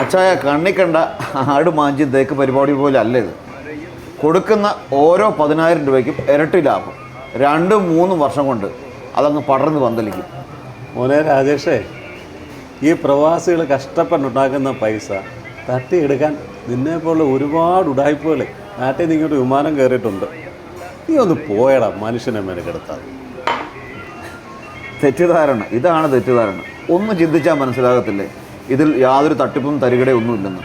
അച്ചായ കണ്ണി കണ്ട ആട് മാഞ്ചി തേക്ക് പരിപാടി പോലെ അല്ല ഇത്. കൊടുക്കുന്ന ഓരോ പതിനായിരം രൂപയ്ക്കും ഇരട്ടി ലാഭം. രണ്ടും മൂന്നും വർഷം കൊണ്ട് അതങ്ങ് പടർന്ന് പന്തലിക്കും. മോനെ രാജേഷേ ഈ പ്രവാസികൾ കഷ്ടപ്പെട്ടുണ്ടാക്കുന്ന പൈസ തട്ടിയെടുക്കാൻ നിന്നെപ്പോലുള്ള ഒരുപാട് ഉടായ്പകൾ നാട്ടിൽ നിന്ന് ഇങ്ങോട്ട് വിമാനം കയറിയിട്ടുണ്ട്. നീ ഒന്ന് പോയടാ മനുഷ്യനെ മെനക്കെടുത്താൽ തെറ്റിദ്ധാരണ. ഇതാണ് തെറ്റിദ്ധാരണ. ഒന്ന് ചിന്തിച്ചാൽ മനസ്സിലാകത്തില്ലേ? ഇതിൽ യാതൊരു തട്ടിപ്പും തരികിടെ ഒന്നുമില്ലെന്ന്.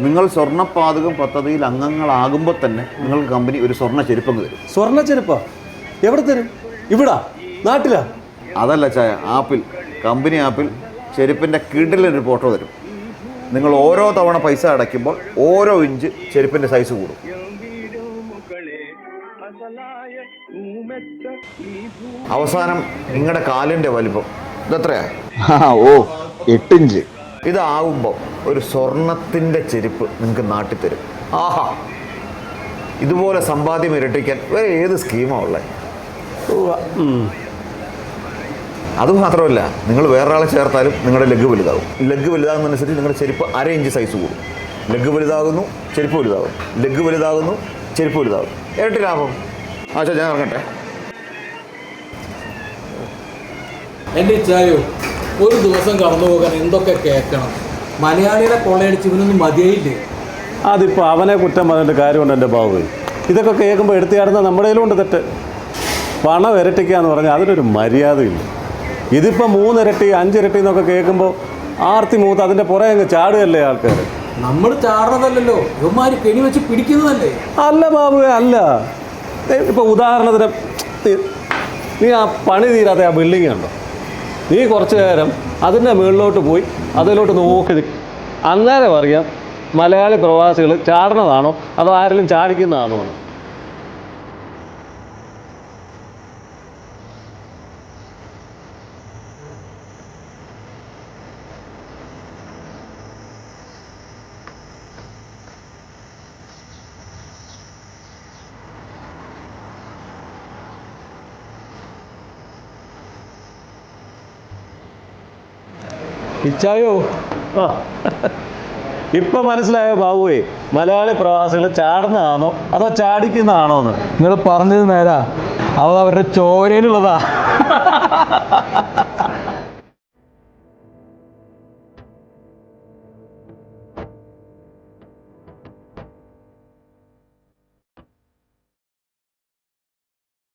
നിങ്ങൾ സ്വർണപാതകം പദ്ധതിയിൽ അംഗങ്ങളാകുമ്പോൾ തന്നെ നിങ്ങൾ കമ്പനി ഒരു സ്വർണ ചെരുപ്പങ്ങ് തരും. സ്വർണ ചെരുപ്പ? എവിടെ തരും? ഇവിടാ? നാട്ടിലാ? അതല്ല ചായ ആപ്പിൽ. കമ്പനി ആപ്പിൽ ചെരുപ്പിന്റെ കിടിലൊരു ഫോട്ടോ തരും. നിങ്ങൾ ഓരോ തവണ പൈസ അടയ്ക്കുമ്പോൾ ഓരോ ഇഞ്ച് ചെരുപ്പിന്റെ സൈസ് കൂടും. അവസാനം നിങ്ങളുടെ കാലിന്റെ വലിപ്പം. ഇതെത്രയാ? ഓ എട്ടിഞ്ച്. ഇതാവുമ്പോൾ ഒരു സ്വർണത്തിന്റെ ചെരുപ്പ് നിങ്ങൾക്ക് നാട്ടി തരും ആഹാ. ഇതുപോലെ സമ്പാദ്യം ഇരട്ടിക്കാൻ വേറെ ഏത് സ്കീമാണ് ഉള്ളത് അത് മാത്രമല്ല അതുമാത്രമല്ല നിങ്ങൾ വേറൊരാളെ ചേർത്താലും നിങ്ങളുടെ ലെഗ് വലുതാകും ലെഗ് വലുതാകുന്നതനുസരിച്ച് നിങ്ങളുടെ ചെരുപ്പ് അര ഇഞ്ച് സൈസ് കൂടും. ലെഗ് വലുതാകുന്നു ചെരുപ്പ് വലുതാകും. ലെഗ് വലുതാകുന്നു ചെരുപ്പ് വലുതാകും. ഇരട്ടി ലാഭം? ആ ചാ ഞാൻ ഇറങ്ങട്ടെ. എന്റെ ഇച്ചായോ ഒരു ദിവസം കടന്നു പോകാൻ എന്തൊക്കെ കേൾക്കണം? മലയാളികളെ കൊള്ളയടിച്ച് ഇവനൊന്നും മതിയായില്ലേ? അതിപ്പോൾ അവനെ കുറ്റം പറഞ്ഞിട്ട് കാര്യമുണ്ട് എന്റെ ബാബു ഇതൊക്കെ കേൾക്കുമ്പോൾ എടുത്തിയാടുന്ന നമ്മുടെ കയ്യിലുണ്ട് തെറ്റ്. പണം ഇരട്ടിക്കുക എന്ന് പറഞ്ഞാൽ അതിനൊരു മര്യാദയില്ല. ഇതിപ്പോൾ മൂന്നിരട്ടി അഞ്ചിരട്ടി എന്നൊക്കെ കേൾക്കുമ്പോൾ ആർത്തി മൂത്ത് അതിന്റെ പുറകെ അങ്ങ് ചാടുകയല്ലേ ആൾക്കാർ നമ്മൾ ചാടുന്നതല്ലല്ലോ ഇവന്മാർ കെണി വെച്ച് പിടിക്കുന്നതല്ലേ? അല്ല ബാബുവേ അല്ല. ഇപ്പോൾ ഉദാഹരണത്തിന് നീ- ആ പണി തീരാത്ത ആ ബിൽഡിംഗ് ഉണ്ടോ നീ കുറച്ച് നേരം അതിന്റെ മുകളിലോട്ട് പോയി അതിലോട്ട് നിക്ക്. അന്നേരം അറിയാം മലയാളി പ്രവാസികൾ ചാടണതാണോ അതോ ആരെങ്കിലും ചാടിക്കുന്നതാണോ എന്ന്. ഇച്ചായോ? ആ. ഇപ്പം മനസ്സിലായോ ബാബുവേ മലയാളി പ്രവാസികൾ ചാടുന്നതാണോ അതോ ചാടിക്കുന്നതാണോ എന്ന് നിങ്ങൾ പറഞ്ഞത് നേരാ. അത് അവരുടെ ചോരയിലുള്ളതാ.